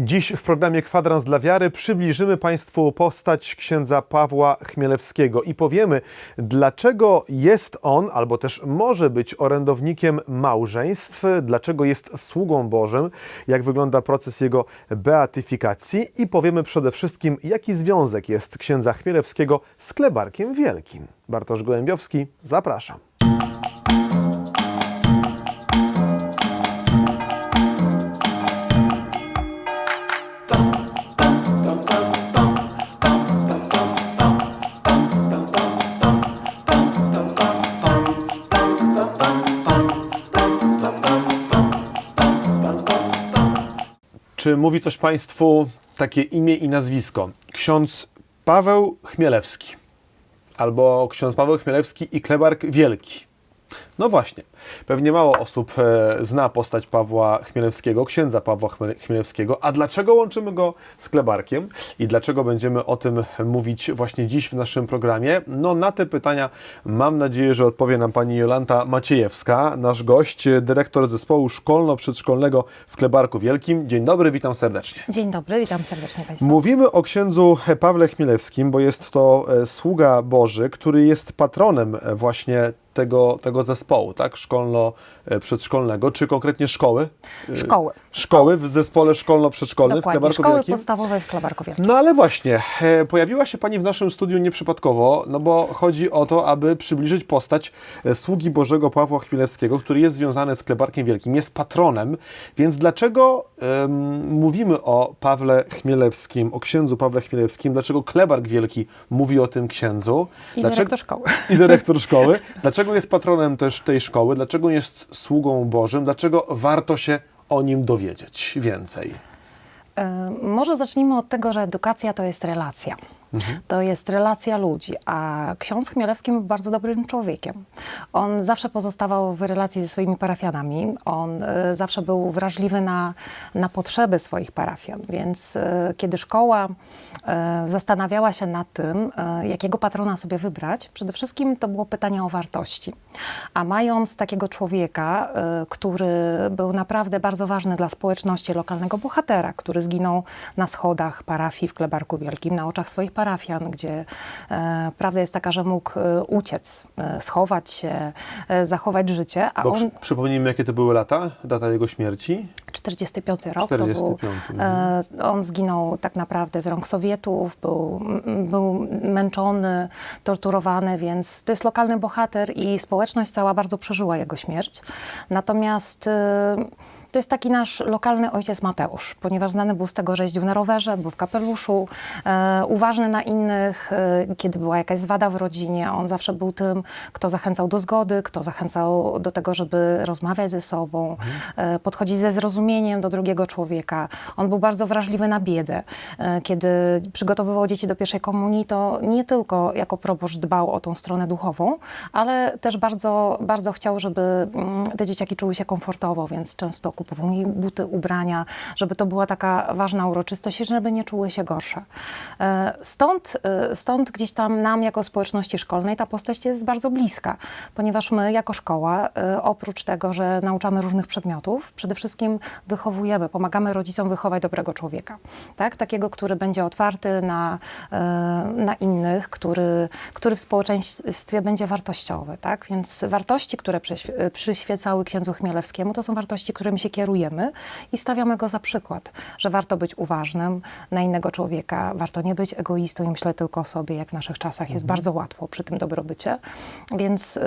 Dziś w programie Kwadrans dla Wiary przybliżymy Państwu postać księdza Pawła Chmielewskiego i powiemy, dlaczego jest on, albo też może być orędownikiem małżeństw, dlaczego jest sługą Bożym, jak wygląda proces jego beatyfikacji i powiemy przede wszystkim, jaki związek jest księdza Chmielewskiego z Klebarkiem Wielkim. Bartosz Gołębiowski, zapraszam. Czy mówi coś Państwu takie imię i nazwisko? Ksiądz Paweł Chmielewski. Albo ksiądz Paweł Chmielewski i Klebark Wielki. No właśnie, pewnie mało osób e, zna postać Pawła Chmielewskiego, księdza Pawła Chmiele- Chmielewskiego. A dlaczego łączymy go z Klebarkiem i dlaczego będziemy o tym mówić właśnie dziś w naszym programie? No na te pytania mam nadzieję, że odpowie nam pani Jolanta Maciejewska, nasz gość, dyrektor zespołu szkolno-przedszkolnego w Klebarku Wielkim. Dzień dobry, witam serdecznie. Dzień dobry, witam serdecznie Państwa. Mówimy o księdzu Pawle Chmielewskim, bo jest to e, sługa Boży, który jest patronem e, właśnie tego, tego zespołu, tak? Szkolno-przedszkolnego, czy konkretnie szkoły? E, Szkoły. Szkoły w zespole szkolno-przedszkolnym w Klebarku szkoły Wielkim. podstawowej w Klebarku Wielkim. No ale właśnie, e, pojawiła się Pani w naszym studiu nieprzypadkowo, no bo chodzi o to, aby przybliżyć postać e, sługi Bożego Pawła Chmielewskiego, który jest związany z Klebarkiem Wielkim, jest patronem, więc dlaczego em, mówimy o Pawle Chmielewskim, o księdzu Pawle Chmielewskim, dlaczego Klebark Wielki mówi o tym księdzu? I dlaczego, dyrektor szkoły. I dyrektor szkoły. Dlaczego jest patronem też tej szkoły? Dlaczego jest sługą Bożym? Dlaczego warto się o nim dowiedzieć więcej? E, Może zacznijmy od tego, że edukacja to jest relacja. To jest relacja ludzi, a ksiądz Chmielewski był bardzo dobrym człowiekiem. On zawsze pozostawał w relacji ze swoimi parafianami, on e, zawsze był wrażliwy na, na potrzeby swoich parafian, więc e, kiedy szkoła e, zastanawiała się nad tym, e, jakiego patrona sobie wybrać, przede wszystkim to było pytanie o wartości. A mając takiego człowieka, e, który był naprawdę bardzo ważny dla społeczności lokalnego bohatera, który zginął na schodach parafii w Klebarku Wielkim, na oczach swoich parafian, gdzie e, prawda jest taka, że mógł e, uciec, e, schować się, e, zachować życie, a Bo on przy, przypomnijmy, jakie to były lata, data jego śmierci. 45 rok to 45, był. E, on zginął tak naprawdę z rąk Sowietów, był, był męczony, torturowany, więc to jest lokalny bohater i społeczność cała bardzo przeżyła jego śmierć. Natomiast e, to jest taki nasz lokalny ojciec Mateusz, ponieważ znany był z tego, że jeździł na rowerze, był w kapeluszu, e, uważny na innych, e, kiedy była jakaś zwada w rodzinie. On zawsze był tym, kto zachęcał do zgody, kto zachęcał do tego, żeby rozmawiać ze sobą, e, podchodzić ze zrozumieniem do drugiego człowieka. On był bardzo wrażliwy na biedę. E, kiedy przygotowywał dzieci do pierwszej komunii, to nie tylko jako proboszcz dbał o tą stronę duchową, ale też bardzo, bardzo chciał, żeby mm, te dzieciaki czuły się komfortowo, więc często kupował im buty, ubrania, żeby to była taka ważna uroczystość i żeby nie czuły się gorsze. E, Stąd, e, stąd gdzieś tam nam jako społeczności szkolnej ta postać jest bardzo bliska, ponieważ my jako szkoła, e, oprócz tego, że nauczamy różnych przedmiotów, przede wszystkim wychowujemy, pomagamy rodzicom wychować dobrego człowieka. Tak? Takiego, który będzie otwarty na, na innych, który, który w społeczeństwie będzie wartościowy. Tak? Więc wartości, które przyświe- przyświecały księdzu Chmielewskiemu, to są wartości, którymi się kierujemy i stawiamy go za przykład, że warto być uważnym na innego człowieka, warto nie być egoistą i myśleć tylko o sobie, jak w naszych czasach jest bardzo łatwo przy tym dobrobycie. Więc y,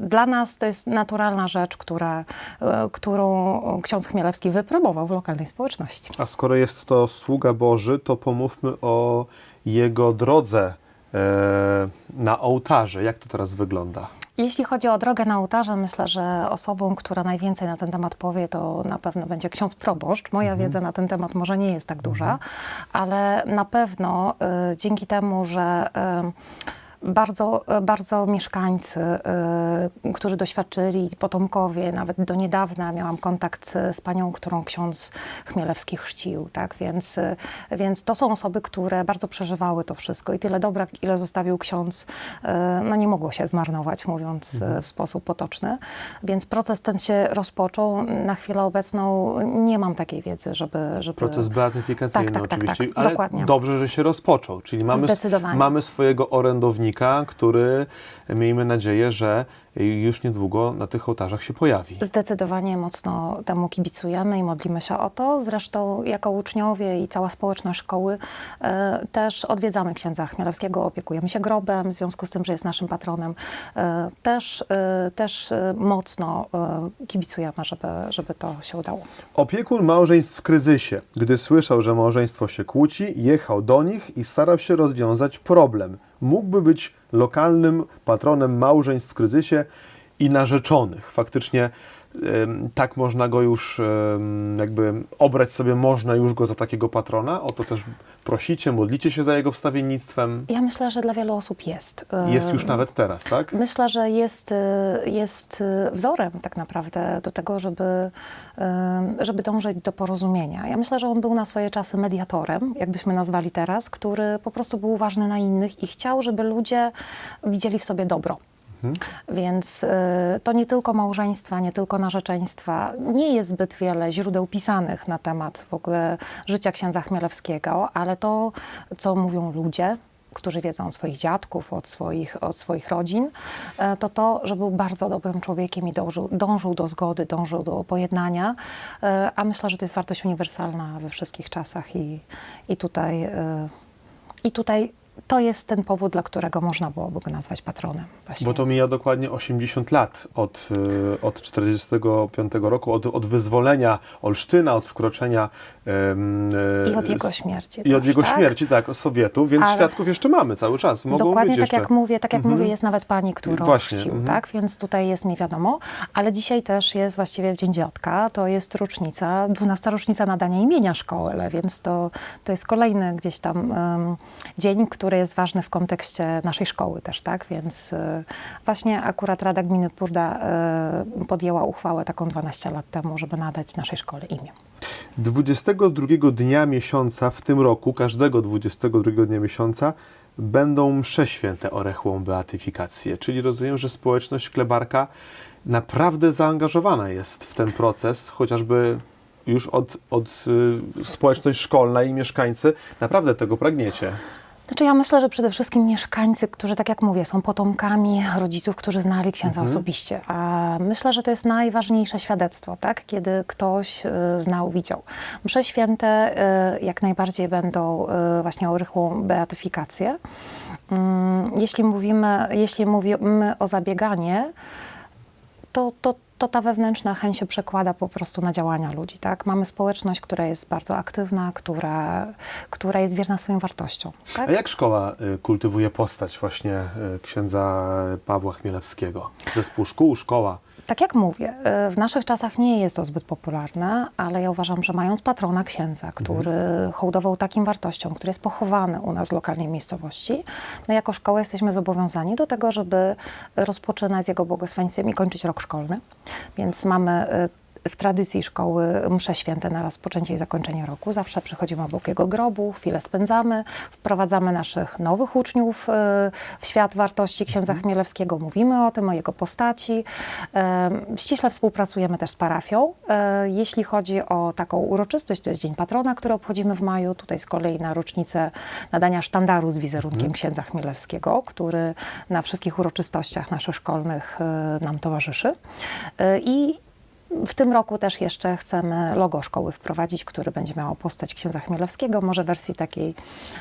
dla nas to jest naturalna rzecz, która, y, którą ksiądz Chmielewski wypróbował w lokalnej społeczności. A skoro jest to sługa Boży, to pomówmy o jego drodze e, na ołtarze. Jak to teraz wygląda? Jeśli chodzi o drogę na ołtarze, myślę, że osobą, która najwięcej na ten temat powie, to na pewno będzie ksiądz proboszcz. Moja wiedza na ten temat może nie jest tak duża, ale na pewno y, dzięki temu, że y, bardzo, bardzo mieszkańcy, y, którzy doświadczyli, potomkowie, nawet do niedawna miałam kontakt z panią, którą ksiądz Chmielewski chrzcił, tak, więc, y, więc to są osoby, które bardzo przeżywały to wszystko. I tyle dobra, ile zostawił ksiądz, y, no nie mogło się zmarnować, mówiąc y, w sposób potoczny, więc proces ten się rozpoczął, na chwilę obecną nie mam takiej wiedzy, żeby... żeby... Proces beatyfikacyjny Tak, tak, tak, oczywiście, tak, ale dokładnie. dobrze, że się rozpoczął. Czyli mamy, mamy swojego orędownika, który miejmy nadzieję, że już niedługo na tych ołtarzach się pojawi. Zdecydowanie mocno temu kibicujemy i modlimy się o to. Zresztą jako uczniowie i cała społeczność szkoły e, też odwiedzamy księdza Chmielewskiego, opiekujemy się grobem w związku z tym, że jest naszym patronem. E, też, e, też e, mocno e, kibicujemy, żeby, żeby to się udało. Opiekun małżeństw w kryzysie, gdy słyszał, że małżeństwo się kłóci, jechał do nich i starał się rozwiązać problem. Mógłby być lokalnym patronem małżeństw w kryzysie i narzeczonych. Faktycznie tak można go już jakby obrać sobie, można już go za takiego patrona. O to też prosicie, modlicie się za jego wstawiennictwem. Ja myślę, że dla wielu osób jest. Jest już nawet teraz, tak? Myślę, że jest, y, jest y, wzorem tak naprawdę do tego, żeby, żeby dążyć do porozumienia. Ja myślę, że on był na swoje czasy mediatorem, jakbyśmy nazwali teraz, który po prostu był uważny na innych i chciał, żeby ludzie widzieli w sobie dobro. Więc y, to nie tylko małżeństwa, nie tylko narzeczeństwa. Nie jest zbyt wiele źródeł pisanych na temat w ogóle życia księdza Chmielewskiego, ale to, co mówią ludzie, którzy wiedzą od swoich dziadków, od swoich, od swoich rodzin, e, to to, że był bardzo dobrym człowiekiem i dążył, dążył do zgody, dążył do pojednania, e, a myślę, że to jest wartość uniwersalna we wszystkich czasach i, i tutaj, e, i tutaj to jest ten powód, dla którego można byłoby go nazwać patronem. Właśnie. Bo to mija dokładnie 80 lat od, y, od 45 roku, od, od wyzwolenia Olsztyna, od wkroczenia I od jego s- śmierci. I od też, jego tak? śmierci, tak, Sowietów, więc Ale- świadków jeszcze mamy cały czas. Mogą Dokładnie tak jeszcze. jak mówię, tak jak Mhm. mówię, jest nawet pani, którą Właśnie, chrzcił, mhm. tak? Więc tutaj jest mi wiadomo, ale dzisiaj też jest właściwie Dzień Dziadka, to jest rocznica, 12 rocznica nadania imienia szkoły, więc to, to jest kolejny gdzieś tam em, dzień, który jest ważny w kontekście naszej szkoły też, tak? Więc e, właśnie akurat Rada Gminy Purda e, podjęła uchwałę taką 12 lat temu, żeby nadać naszej szkole imię. 22 dnia miesiąca w tym roku, każdego 22 dnia miesiąca, będą msze święte o rechłą beatyfikację. Czyli rozumiem, że społeczność klebarka naprawdę zaangażowana jest w ten proces, chociażby już od, od y, społeczność szkolna i mieszkańcy naprawdę tego pragniecie. Znaczy ja myślę, że przede wszystkim mieszkańcy, którzy tak jak mówię, są potomkami rodziców, którzy znali księdza osobiście. A myślę, że to jest najważniejsze świadectwo, tak? kiedy ktoś y, znał, widział. Msze święte y, jak najbardziej będą y, właśnie o rychłą beatyfikację. Mm, jeśli mówimy, jeśli mówimy o zabieganie, to, to, to ta wewnętrzna chęć się przekłada po prostu na działania ludzi. Tak? Mamy społeczność, która jest bardzo aktywna, która, która jest wierna swoim wartościom. Tak? A jak szkoła y, kultywuje postać właśnie y, księdza Pawła Chmielewskiego? Zespół szkół, szkoła. Tak jak mówię, y, w naszych czasach nie jest to zbyt popularne, ale ja uważam, że mając patrona księdza, który hołdował takim wartościom, który jest pochowany u nas w lokalnej miejscowości, my jako szkoła jesteśmy zobowiązani do tego, żeby rozpoczynać z jego błogosławieństwem i kończyć rok szkolny. Więc mamy y, w tradycji szkoły msze święte na rozpoczęcie i zakończenie roku. Zawsze przychodzimy obok jego grobu, chwilę spędzamy, wprowadzamy naszych nowych uczniów y, w świat wartości księdza Chmielewskiego, mówimy o tym, o jego postaci. Ściśle współpracujemy też z parafią. E, Jeśli chodzi o taką uroczystość, to jest Dzień Patrona, który obchodzimy w maju. Tutaj z kolei na rocznicę nadania sztandaru z wizerunkiem księdza Chmielewskiego, który na wszystkich uroczystościach naszych szkolnych e, nam towarzyszy. E, I w tym roku też jeszcze chcemy logo szkoły wprowadzić, który będzie miało postać księdza Chmielewskiego, może w wersji takiej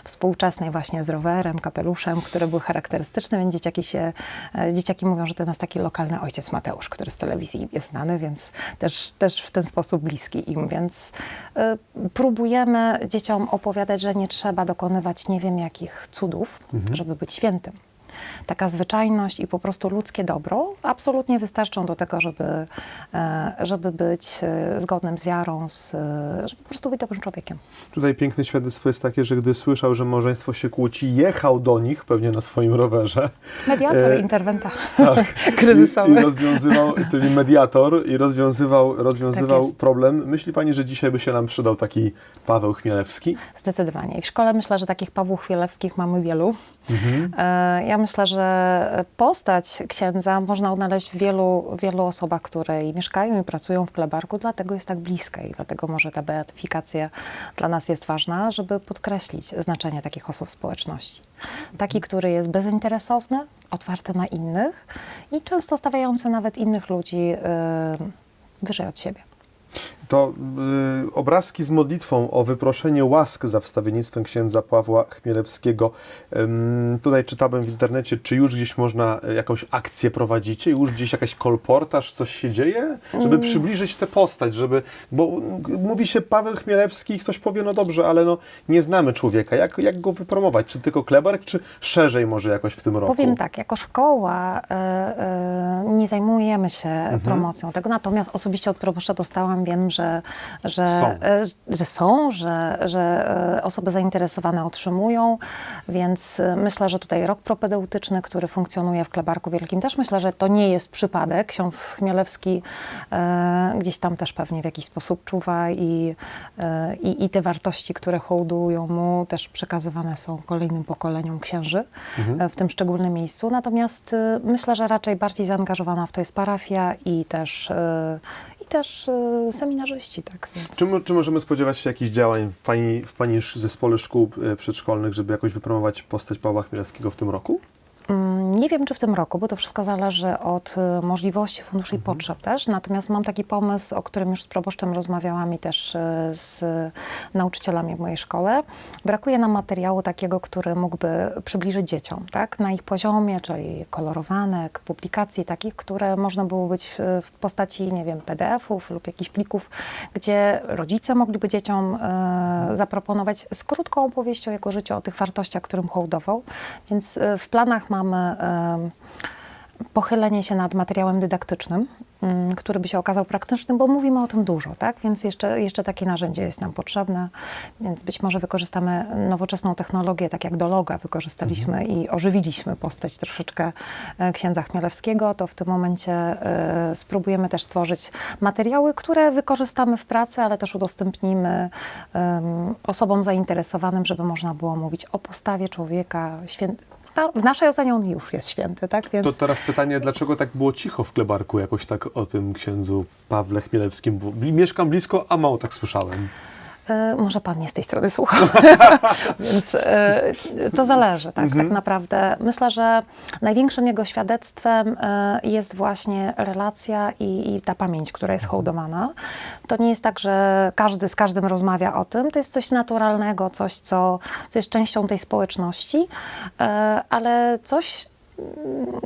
współczesnej właśnie z rowerem, kapeluszem, który był charakterystyczny, więc dzieciaki się, e, dzieciaki mówią, że to jest taki lokalny ojciec Mateusz, który z telewizji jest znany, więc też, też w ten sposób bliski im, więc e, próbujemy dzieciom opowiadać, że nie trzeba dokonywać nie wiem jakich cudów, żeby być świętym taka zwyczajność i po prostu ludzkie dobro absolutnie wystarczą do tego, żeby, e, żeby być e, zgodnym z wiarą, z, e, żeby po prostu być dobrym człowiekiem. Tutaj piękne świadectwo jest takie, że gdy słyszał, że małżeństwo się kłóci, jechał do nich, pewnie na swoim rowerze. Mediator, E, interwenta Tak. kryzysowy. I, I rozwiązywał, czyli mediator, i rozwiązywał, rozwiązywał Tak problem. Myśli pani, że dzisiaj by się nam przydał taki Paweł Chmielewski? Zdecydowanie. I w szkole myślę, że takich Pawłów Chmielewskich mamy wielu. Mhm. E, Ja myślę, że postać księdza można odnaleźć w wielu, wielu osobach, które i mieszkają i pracują w Plebarku, dlatego jest tak bliska i dlatego może ta beatyfikacja dla nas jest ważna, żeby podkreślić znaczenie takich osób w społeczności. Taki, który jest bezinteresowny, otwarty na innych i często stawiający nawet innych ludzi e, wyżej od siebie. To y, obrazki z modlitwą o wyproszenie łask za wstawiennictwem księdza Pawła Chmielewskiego. Tutaj czytałem w internecie, czy już gdzieś można y, jakąś akcję prowadzicie, już gdzieś jakaś kolportaż, coś się dzieje, żeby przybliżyć tę postać, żeby, bo y, mówi się Paweł Chmielewski i ktoś powie, no dobrze, ale no nie znamy człowieka, jak, jak go wypromować, czy tylko klebark, czy szerzej może jakoś w tym roku? Powiem tak, jako szkoła e, e, nie zajmujemy się Mhm. promocją tego, natomiast osobiście od proboszcza dostałam, wiem, że, że, Są. e, że są, że, że e, osoby zainteresowane otrzymują, więc e, myślę, że tutaj rok propedeutyczny, który funkcjonuje w Klebarku Wielkim, też myślę, że to nie jest przypadek. Ksiądz Chmielewski gdzieś tam też pewnie w jakiś sposób czuwa i, i, i te wartości, które hołdują mu, też przekazywane są kolejnym pokoleniom księży e, w tym szczególnym miejscu. Natomiast myślę, że raczej bardziej zaangażowana w to jest parafia i też, też e, seminarzyści. Tak, więc. Czy, czy możemy spodziewać się jakichś działań w Pani, w pani zespole szkół e, przedszkolnych, żeby jakoś wypromować postać Pawła Chmielewskiego w tym roku? Mm, Nie wiem, czy w tym roku, bo to wszystko zależy od y, możliwości funduszy i potrzeb też. Natomiast mam taki pomysł, o którym już z proboszczem rozmawiałam i też y, z nauczycielami w mojej szkole. Brakuje nam materiału takiego, który mógłby przybliżyć dzieciom, tak? Na ich poziomie, czyli kolorowanek, publikacji takich, które można było być w, postaci, nie wiem, PDF-ów lub jakichś plików, gdzie rodzice mogliby dzieciom e, zaproponować z krótką opowieścią o jego życiu, o tych wartościach, którym hołdował. Więc w planach mamy pochylenie się nad materiałem dydaktycznym, mm, który by się okazał praktycznym, bo mówimy o tym dużo, tak? Więc jeszcze, jeszcze takie narzędzie jest nam potrzebne, więc być może wykorzystamy nowoczesną technologię, tak jak do loga wykorzystaliśmy i ożywiliśmy postać troszeczkę e, księdza Chmielewskiego, to w tym momencie e, spróbujemy też stworzyć materiały, które wykorzystamy w pracy, ale też udostępnimy osobom zainteresowanym, żeby można było mówić o postawie człowieka W naszej ocenie on już jest święty, tak? Więc... To teraz pytanie, dlaczego tak było cicho w Klebarku jakoś tak o tym księdzu Pawle Chmielewskim? Bo mieszkam blisko, a mało tak słyszałem. E, Może pan nie z tej strony słuchał, więc e, to zależy, tak, tak naprawdę. Myślę, że największym jego świadectwem e, jest właśnie relacja i, i ta pamięć, która jest hołdowana. To nie jest tak, że każdy z każdym rozmawia o tym, to jest coś naturalnego, coś, co, co jest częścią tej społeczności, e, ale coś,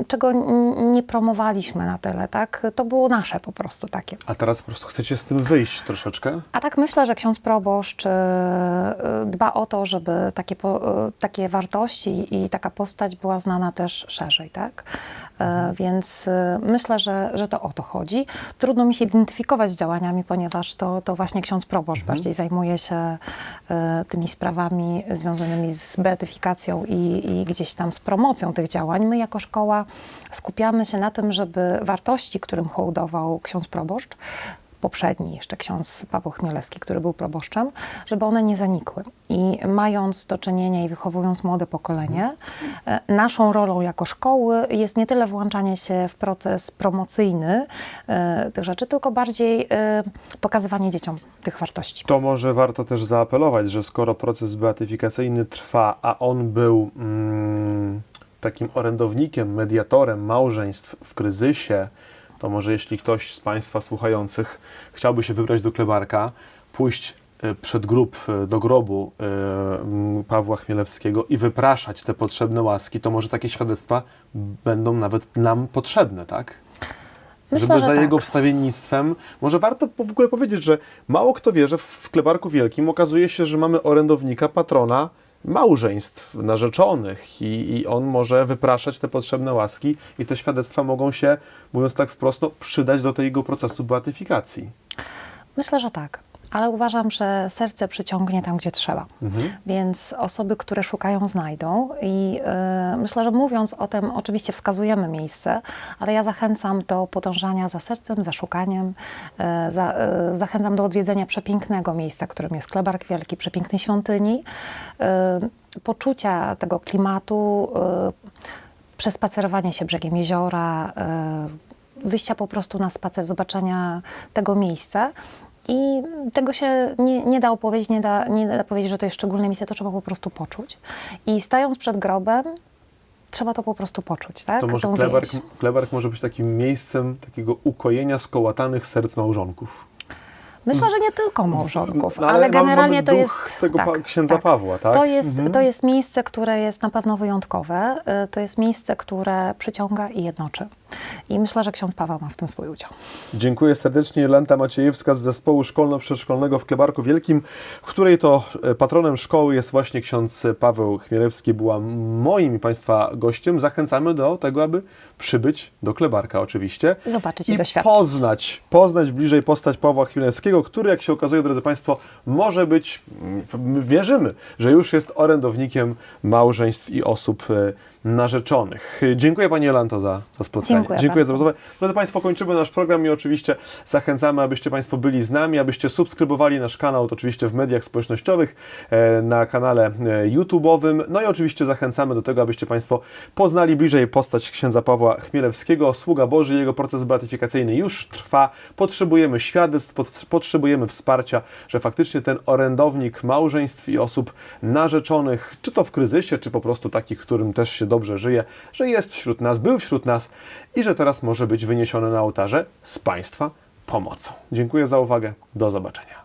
czego nie promowaliśmy na tyle, tak? To było nasze po prostu takie. A teraz po prostu chcecie z tym wyjść troszeczkę? A tak myślę, że ksiądz proboszcz e, e, dba o to, żeby takie, e, takie wartości i taka postać była znana też szerzej, tak? E, Więc e, myślę, że, że to o to chodzi. Trudno mi się identyfikować z działaniami, ponieważ to, to właśnie ksiądz proboszcz bardziej zajmuje się e, tymi sprawami związanymi z beatyfikacją i, i gdzieś tam z promocją tych działań. My jako szkoła skupiamy się na tym, żeby wartości, którym hołdował ksiądz proboszcz, poprzedni jeszcze ksiądz Paweł Chmielewski, który był proboszczem, żeby one nie zanikły. I mając do czynienia i wychowując młode pokolenie, e, naszą rolą jako szkoły jest nie tyle włączanie się w proces promocyjny e, tych rzeczy, tylko bardziej e, pokazywanie dzieciom tych wartości. To może warto też zaapelować, że skoro proces beatyfikacyjny trwa, a on był mm, takim orędownikiem, mediatorem małżeństw w kryzysie, to może jeśli ktoś z Państwa słuchających chciałby się wybrać do Klebarka, pójść e, przed grób, e, do grobu e, Pawła Chmielewskiego i wypraszać te potrzebne łaski, to może takie świadectwa będą nawet nam potrzebne, tak? Myślę, żeby że za tak. jego wstawiennictwem, może warto w ogóle powiedzieć, że mało kto wie, że w Klebarku Wielkim okazuje się, że mamy orędownika, patrona małżeństw, narzeczonych i, i on może wypraszać te potrzebne łaski i te świadectwa mogą się, mówiąc tak wprost, no, przydać do tego procesu beatyfikacji. Myślę, że tak. Ale uważam, że serce przyciągnie tam, gdzie trzeba. Więc osoby, które szukają, znajdą. I y, myślę, że mówiąc o tym, oczywiście wskazujemy miejsce, ale ja zachęcam do podążania za sercem, za szukaniem. y, za, y, zachęcam do odwiedzenia przepięknego miejsca, którym jest Klebark Wielki, przepięknej świątyni. poczucia tego klimatu, y, przespacerowanie się brzegiem jeziora, y, wyjścia po prostu na spacer, zobaczenia tego miejsca. I tego się nie, nie da opowiedzieć, nie da, nie da powiedzieć, że to jest szczególne miejsce, to trzeba po prostu poczuć. I stając przed grobem, trzeba to po prostu poczuć, tak? To może Tą Klebark. Klebark może być takim miejscem takiego ukojenia skołatanych serc małżonków. Myślę, że nie tylko małżonków, No, ale, mamy generalnie to jest. tego pa- księdza Pawła, tak? To jest, Mhm. to jest miejsce, które jest na pewno wyjątkowe. y, To jest miejsce, które przyciąga i jednoczy. I myślę, że ksiądz Paweł ma w tym swój udział. Dziękuję serdecznie. Jolanta Maciejewska z zespołu szkolno-przedszkolnego w Klebarku Wielkim, w której to e, patronem szkoły jest właśnie ksiądz Paweł Chmielewski. Była moim i Państwa gościem. Zachęcamy do tego, aby przybyć do Klebarka oczywiście. Zobaczyć i i doświadczyć. poznać, poznać bliżej postać Pawła Chmielewskiego, który, jak się okazuje, drodzy Państwo, może być, mm, wierzymy, że już jest orędownikiem małżeństw i osób e, narzeczonych. Dziękuję Pani Jolanto za, za spotkanie. Dziękuję Dziękuję za bardzo. rozmowę. Drodzy Państwo, kończymy nasz program i oczywiście zachęcamy, abyście Państwo byli z nami, abyście subskrybowali nasz kanał, to oczywiście w mediach społecznościowych, e, na kanale e, YouTube'owym. No i oczywiście zachęcamy do tego, abyście Państwo poznali bliżej postać księdza Pawła Chmielewskiego, sługa Boży. Jego proces beatyfikacyjny już trwa. Potrzebujemy świadectw, pot- potrzebujemy wsparcia, że faktycznie ten orędownik małżeństw i osób narzeczonych, czy to w kryzysie, czy po prostu takich, którym też się dobrze żyje, że jest wśród nas, był wśród nas i że teraz może być wyniesiony na ołtarze z Państwa pomocą. Dziękuję za uwagę. Do zobaczenia.